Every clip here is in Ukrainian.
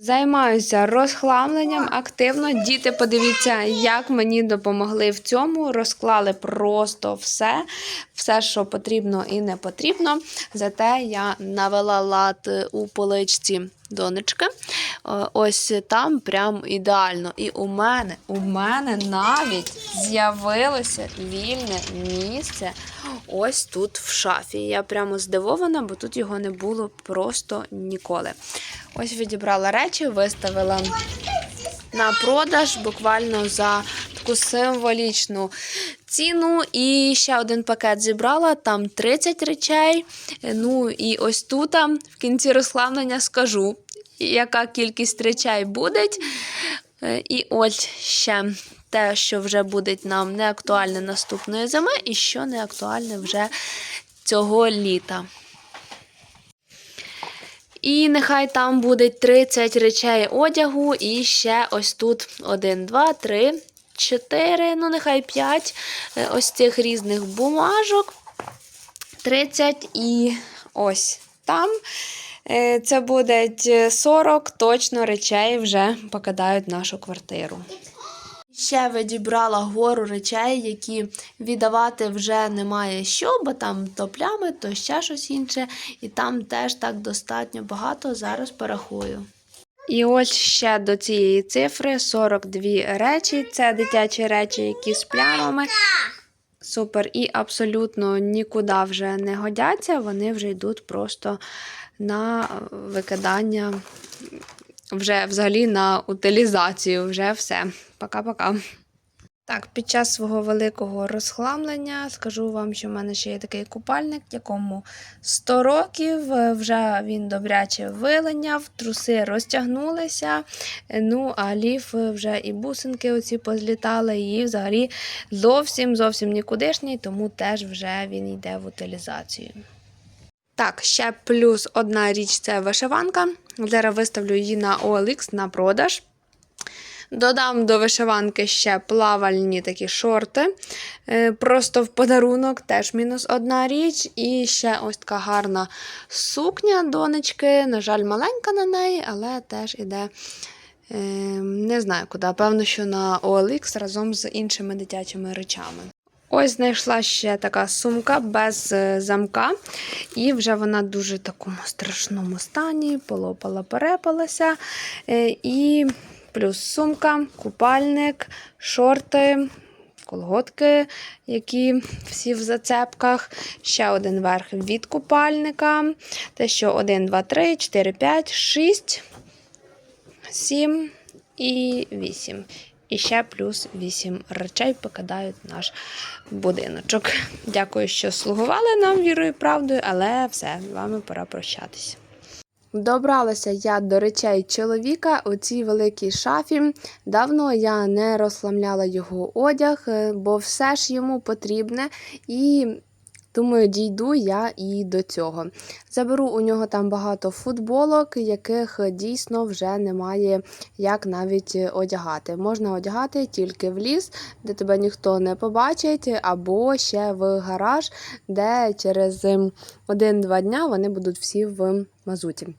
Займаюся розхламленням активно. Діти, подивіться, як мені допомогли в цьому. Розклали просто все, все, що потрібно і не потрібно. Зате я навела лад у поличці донечки. Е, Ось там прям ідеально. І у мене, у мене навіть з'явилося вільне місце ось тут в шафі. Я прямо здивована, бо тут його не було просто ніколи. Ось відібрала речі, виставила на продаж буквально за таку символічну ціну. І ще один пакет зібрала, там 30 речей. Ну і ось тут в кінці розслаблення скажу, яка кількість речей буде. Е, І ось ще те, що вже буде нам не актуальне наступної зими, і що не актуальне вже цього літа. І нехай там буде 30 речей одягу, і ще ось тут 1, 2, 3, 4, ну нехай 5 е, ось цих різних бумажок. 30 і ось там. Е, Це буде 40 точно речей вже покидають нашу квартиру. Ще відібрала гору речей, які віддавати вже немає що, бо там то плями, то ще щось інше, і там теж так достатньо багато. Зараз порахую. І ось ще до цієї цифри 42 речі. Це дитячі речі, які з плямами. Супер, і абсолютно нікуди вже не годяться. Вони вже йдуть просто на викидання, вже взагалі на утилізацію. Вже все. Пока-пока. Так, під час свого великого розхламлення скажу вам, що в мене ще є такий купальник, якому 100 років. е, Вже він добряче вилиняв, труси розтягнулися. е, Ну, а ліф е, вже і бусинки оці позлітали, і взагалі зовсім зовсім нікудишній, тому теж вже він йде в утилізацію. Так, ще плюс одна річ це вишиванка. Зараз виставлю її на OLX на продаж. Додам до вишиванки ще плавальні такі шорти. е, Просто в подарунок, теж мінус одна річ. І ще ось така гарна сукня донечки. На жаль, маленька на неї, але теж іде. е, Не знаю куди. Певно, що на OLX разом з іншими дитячими речами. Ось знайшла ще така сумка без е, замка, і вже вона дуже в такому страшному стані, полопала, перепалася. Е, І плюс сумка, купальник, шорти, колготки, які всі в зацепках. Ще один верх від купальника. Те, що 1, 2, 3, 4, 5, 6, 7 і 8. І ще плюс 8 речей покидають наш будиночок. Дякую, що слугували нам вірою і правдою, але все, з вами пора прощатися. Добралася я до речей чоловіка у цій великій шафі. Давно я не розхламляла його одяг, е, бо все ж йому потрібне. І думаю, дійду я і до цього. Заберу у нього там багато футболок, яких дійсно вже немає як навіть одягати. Можна одягати тільки в ліс, де тебе ніхто не побачить, або ще в гараж, де через ем, один-два дня вони будуть всі в мазуті.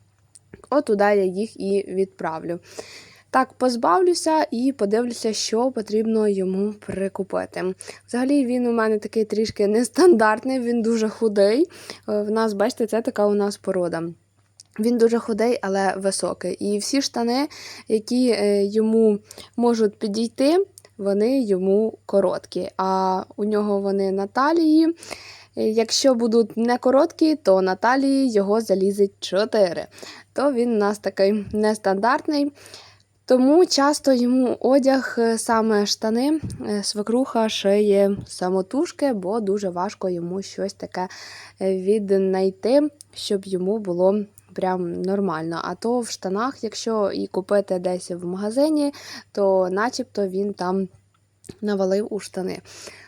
От туди я їх і відправлю. Так, позбавлюся і подивлюся, що потрібно йому прикупити. Взагалі, він у мене такий трішки нестандартний, він дуже худий. Е, В нас, бачите, це така у нас порода. Він дуже худий, але високий. І всі штани, які е, йому можуть підійти, вони йому короткі. А у нього вони на талії. Е, Якщо будуть не короткі, то на талії його залізить 4. То він у нас такий нестандартний. Тому часто йому одяг, е, саме штани, е, свекруха шиє самотужки, бо дуже важко йому щось таке е, віднайти, щоб йому було прям нормально. А то в штанах, якщо і купити десь в магазині, то начебто він там навалив у штани.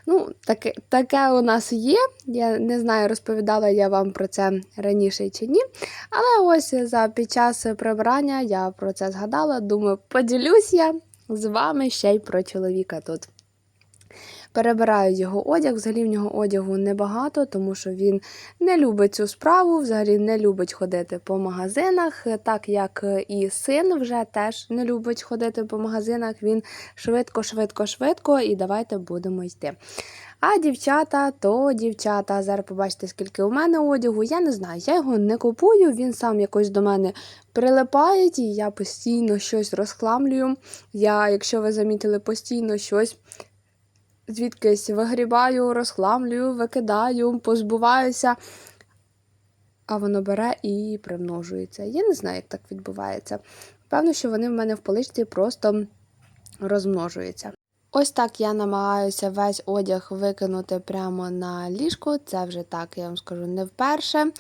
Ну, таке, таке у нас є. Я не знаю, розповідала я вам про це раніше чи ні. Але ось за під час прибирання я про це згадала. Думаю, поділюсь я з вами ще й про чоловіка тут. Перебираю його одяг. Взагалі в нього одягу небагато, тому що він не любить цю справу, взагалі не любить ходити по магазинах, так як і син вже теж не любить ходити по магазинах. Він швидко, швидко, швидко, і давайте будемо йти. А дівчата, то дівчата. Зараз побачите, скільки у мене одягу. Я не знаю, я його не купую, він сам якось до мене прилипає, і я постійно щось розхламлюю. Я, якщо ви замітили, постійно щось звідкись вигрібаю, розхламлюю, викидаю, позбуваюся. А воно бере і примножується. Я не знаю, як так відбувається. Певно, що вони в мене в поличці просто розмножуються. Ось так я намагаюся весь одяг викинути прямо на ліжко. Це вже так, я вам скажу, не вперше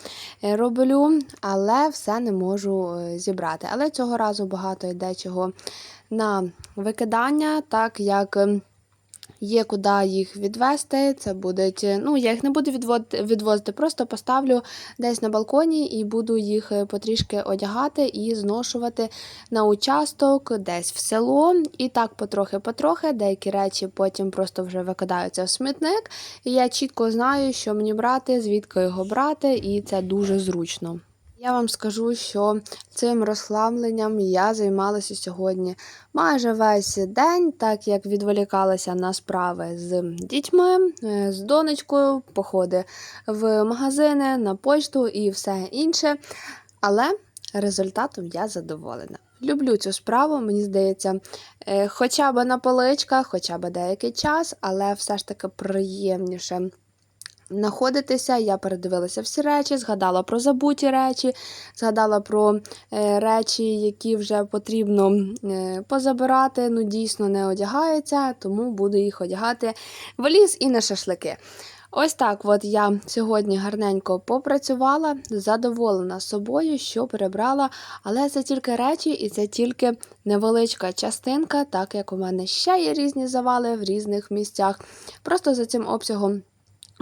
е, роблю, але все не можу е, зібрати. Але цього разу багато йде чого на викидання, так як. Є куди їх відвести. Це будуть, ну я їх не буду відвод- відвозити, просто поставлю десь на балконі і буду їх е, потрішки одягати і зношувати на участок, десь в село. І так потрохи-потрохи. Деякі речі потім просто вже викидаються в смітник. І я чітко знаю, що мені брати, звідки його брати, і це дуже зручно. Я вам скажу, що цим розхламленням я займалася сьогодні майже весь день, так як відволікалася на справи з дітьми, е, з донечкою, походи в магазини, на почту і все інше. Але результатом я задоволена. Люблю цю справу, мені здається, е, хоча б на поличках, хоча б деякий час, але все ж таки приємніше знаходитися. Я передивилася всі речі, згадала про забуті речі, згадала про е, речі, які вже потрібно е, позабирати. Ну, дійсно не одягаються, тому буду їх одягати в ліс і на шашлики. Ось так от я сьогодні гарненько попрацювала, задоволена собою, що перебрала, але це тільки речі і це тільки невеличка частинка, так як у мене ще є різні завали в різних місцях. Просто за цим обсягом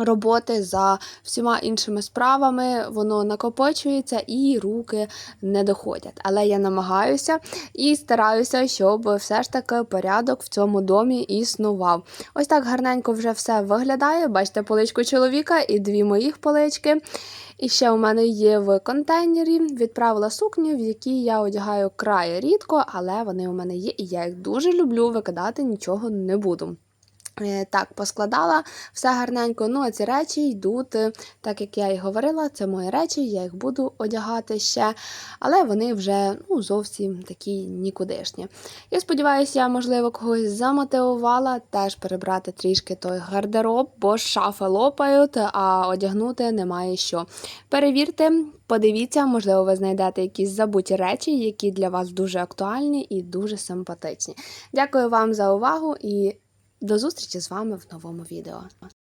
роботи за всіма іншими справами, воно накопичується і руки не доходять. Але я намагаюся і стараюся, щоб все ж таки порядок в цьому домі існував. Ось так гарненько вже все виглядає. Бачите, поличку чоловіка і дві моїх полички. І ще у мене є в контейнері. Відправила сукню, в які я одягаю край рідко, але вони у мене є, і я їх дуже люблю викидати, нічого не буду. Е, Так, поскладала все гарненько. Ну, а ці речі йдуть, е, так як я і говорила, це мої речі, я їх буду одягати ще, але вони вже ну, зовсім такі нікудишні. Я сподіваюся, я, можливо, когось замотивувала теж перебрати трішки той гардероб, бо шафи лопають, а одягнути немає що. Перевірте, подивіться, можливо, ви знайдете якісь забуті речі, які для вас дуже актуальні і дуже симпатичні. Дякую вам за увагу і до зустрічі з вами в новому відео.